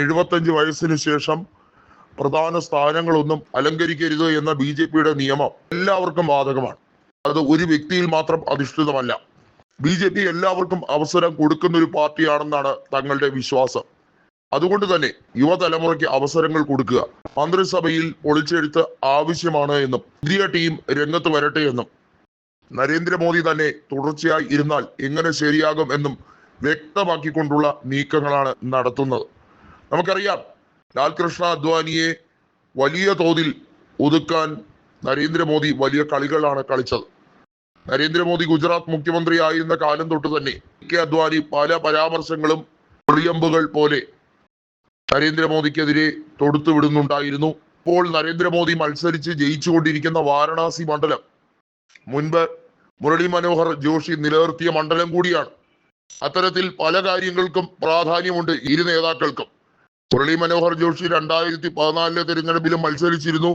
എഴുപത്തഞ്ച് വയസ്സിന് ശേഷം പ്രധാന സ്ഥാനങ്ങളൊന്നും അലങ്കരിക്കരുത് എന്ന ബി ജെ പിയുടെ നിയമം എല്ലാവർക്കും ബാധകമാണ്. അത് ഒരു വ്യക്തിയിൽ മാത്രം അധിഷ്ഠിതമല്ല. ബി ജെ പി എല്ലാവർക്കും അവസരം കൊടുക്കുന്ന ഒരു പാർട്ടിയാണെന്നാണ് തങ്ങളുടെ വിശ്വാസം. അതുകൊണ്ട് തന്നെ യുവതലമുറയ്ക്ക് അവസരങ്ങൾ കൊടുക്കുക. മന്ത്രിസഭയിൽ ഒളിച്ചെഴുത്ത് ആവശ്യമാണ് എന്നും പുതിയ ടീം രംഗത്ത് വരട്ടെ എന്നും നരേന്ദ്രമോദി തന്നെ തുടർച്ചയായി ഇരുന്നാൽ എങ്ങനെ ശരിയാകും എന്നും വ്യക്തമാക്കിക്കൊണ്ടുള്ള നീക്കങ്ങളാണ് നടത്തുന്നത്. നമുക്കറിയാം ലാൽകൃഷ്ണ അദ്വാനിയെ വലിയ തോതിൽ ഒതുക്കാൻ നരേന്ദ്രമോദി വലിയ കളികളാണ് കളിച്ചത്. നരേന്ദ്രമോദി ഗുജറാത്ത് മുഖ്യമന്ത്രി ആയിരുന്ന കാലം തൊട്ട് തന്നെ കെ അദ്വാനി പല പരാമർശങ്ങളും പ്രിയമ്പുകൾ പോലെ നരേന്ദ്രമോദിക്കെതിരെ തൊടുത്തു വിടുന്നുണ്ടായിരുന്നു. ഇപ്പോൾ നരേന്ദ്രമോദി മത്സരിച്ച് ജയിച്ചുകൊണ്ടിരിക്കുന്ന വാരണാസി മണ്ഡലം മുൻപ് മുരളി മനോഹർ ജോഷി നിലനിർത്തിയ മണ്ഡലം കൂടിയാണ്. അത്തരത്തിൽ പല കാര്യങ്ങൾക്കും പ്രാധാന്യമുണ്ട് ഇരു നേതാക്കൾക്കും. മുരളി മനോഹർ ജോഷി രണ്ടായിരത്തി പതിനാലിലെ തെരഞ്ഞെടുപ്പിലും മത്സരിച്ചിരുന്നു.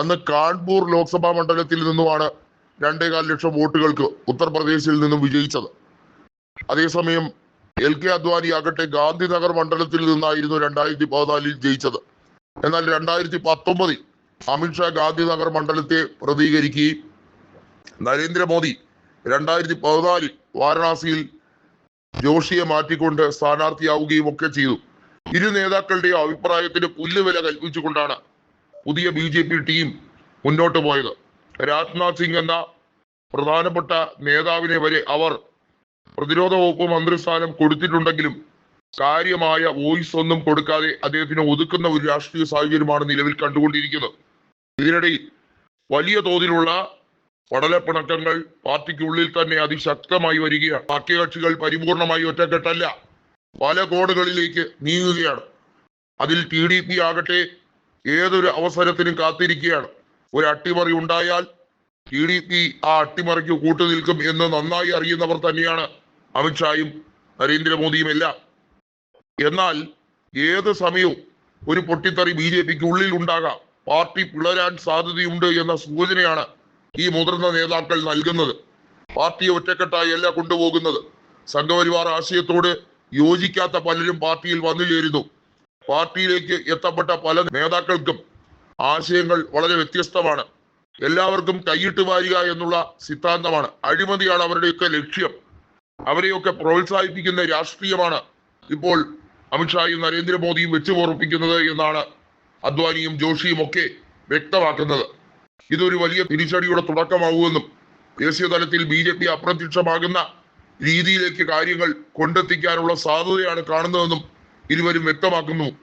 അന്ന് കാൺപൂർ ലോക്സഭാ മണ്ഡലത്തിൽ നിന്നുമാണ് രണ്ടേകാൽ ലക്ഷം വോട്ടുകൾക്ക് ഉത്തർപ്രദേശിൽ നിന്നും വിജയിച്ചത്. അതേസമയം എൽ കെ അദ്വാനി ആകട്ടെ ഗാന്ധിനഗർ മണ്ഡലത്തിൽ നിന്നായിരുന്നു രണ്ടായിരത്തി പതിനാലിൽ ജയിച്ചത്. എന്നാൽ രണ്ടായിരത്തി പത്തൊമ്പതിൽ അമിത്ഷാ ഗാന്ധിനഗർ മണ്ഡലത്തെ പ്രതികരിക്കുകയും നരേന്ദ്രമോദി രണ്ടായിരത്തി പതിനാലിൽ വാരണാസിയിൽ ജോഷിയെ മാറ്റിക്കൊണ്ട് സ്ഥാനാർത്ഥിയാവുകയും ഒക്കെ ചെയ്തു. ഇരു നേതാക്കളുടെയും അഭിപ്രായത്തിന് പുല്ലുവില കൽപ്പിച്ചുകൊണ്ടാണ് പുതിയ ബി ജെ പി ടീം മുന്നോട്ട് പോയത്. രാജ്നാഥ് സിംഗ് എന്ന പ്രധാനപ്പെട്ട നേതാവിനെ വരെ അവർ പ്രതിരോധ വകുപ്പ് മന്ത്രിസ്ഥാനം കൊടുത്തിട്ടുണ്ടെങ്കിലും കാര്യമായ വോയിസ് ഒന്നും കൊടുക്കാതെ അദ്ദേഹത്തിന് ഒതുക്കുന്ന ഒരു രാഷ്ട്രീയ സാഹചര്യമാണ് നിലവിൽ കണ്ടുകൊണ്ടിരിക്കുന്നത്. ഇതിനിടയിൽ വലിയ തോതിലുള്ള പടലപ്പിണക്കങ്ങൾ പാർട്ടിക്കുള്ളിൽ തന്നെ അതിശക്തമായി വരികയാണ്. ബാക്കി കക്ഷികൾ പരിപൂർണമായി ഒറ്റക്കെട്ടല്ല. പല കോണുകളിലേക്ക് നീങ്ങുകയാണ്. അതിൽ ടി ഡി പി ആകട്ടെ ഏതൊരു അവസരത്തിനും കാത്തിരിക്കുകയാണ്. ഒരു അട്ടിമറി ഉണ്ടായാൽ ടി ഡി പി ആ അട്ടിമറിക്ക് കൂട്ടുനിൽക്കും എന്ന് നന്നായി അറിയുന്നവർ തന്നെയാണ് അമിത്ഷായും നരേന്ദ്രമോദിയും എല്ലാം. എന്നാൽ ഏത് സമയവും ഒരു പൊട്ടിത്തെറി ബി ജെ പിക്ക് ഉള്ളിൽ ഉണ്ടാകാം. പാർട്ടി പിളരാൻ സാധ്യതയുണ്ട് എന്ന സൂചനയാണ് ഈ മുതിർന്ന നേതാക്കൾ നൽകുന്നത്. പാർട്ടിയെ ഒറ്റക്കെട്ടായി അല്ല കൊണ്ടുപോകുന്നത്. സംഘപരിവാർ ആശയത്തോട് യോജിക്കാത്ത പലരും പാർട്ടിയിൽ വന്നു ചേരുന്നു പാർട്ടിയിലേക്ക് എത്തപ്പെട്ട പല നേതാക്കൾക്കും ആശയങ്ങൾ വളരെ വ്യത്യസ്തമാണ്. എല്ലാവർക്കും കൈയിട്ട് വാരുക എന്നുള്ള സിദ്ധാന്തമാണ് അഴിമതിയാണ് അവരുടെയൊക്കെ ലക്ഷ്യം. അവരെയൊക്കെ പ്രോത്സാഹിപ്പിക്കുന്ന രാഷ്ട്രീയമാണ് ഇപ്പോൾ അമിത്ഷായും നരേന്ദ്രമോദിയും വെച്ചു പൊറപ്പിക്കുന്നത് എന്നാണ് അദ്വാനിയും ജോഷിയും ഒക്കെ വ്യക്തമാക്കുന്നത്. ഇതൊരു വലിയ തിരിച്ചടിയുടെ തുടക്കമാകുമെന്നും ദേശീയ തലത്തിൽ ബി ജെ പി അപ്രത്യക്ഷമാകുന്ന രീതിയിലേക്ക് കാര്യങ്ങൾ കൊണ്ടെത്തിക്കാനുള്ള സാധ്യതയാണ് കാണുന്നതെന്നും ഇരുവരും വ്യക്തമാക്കുന്നു.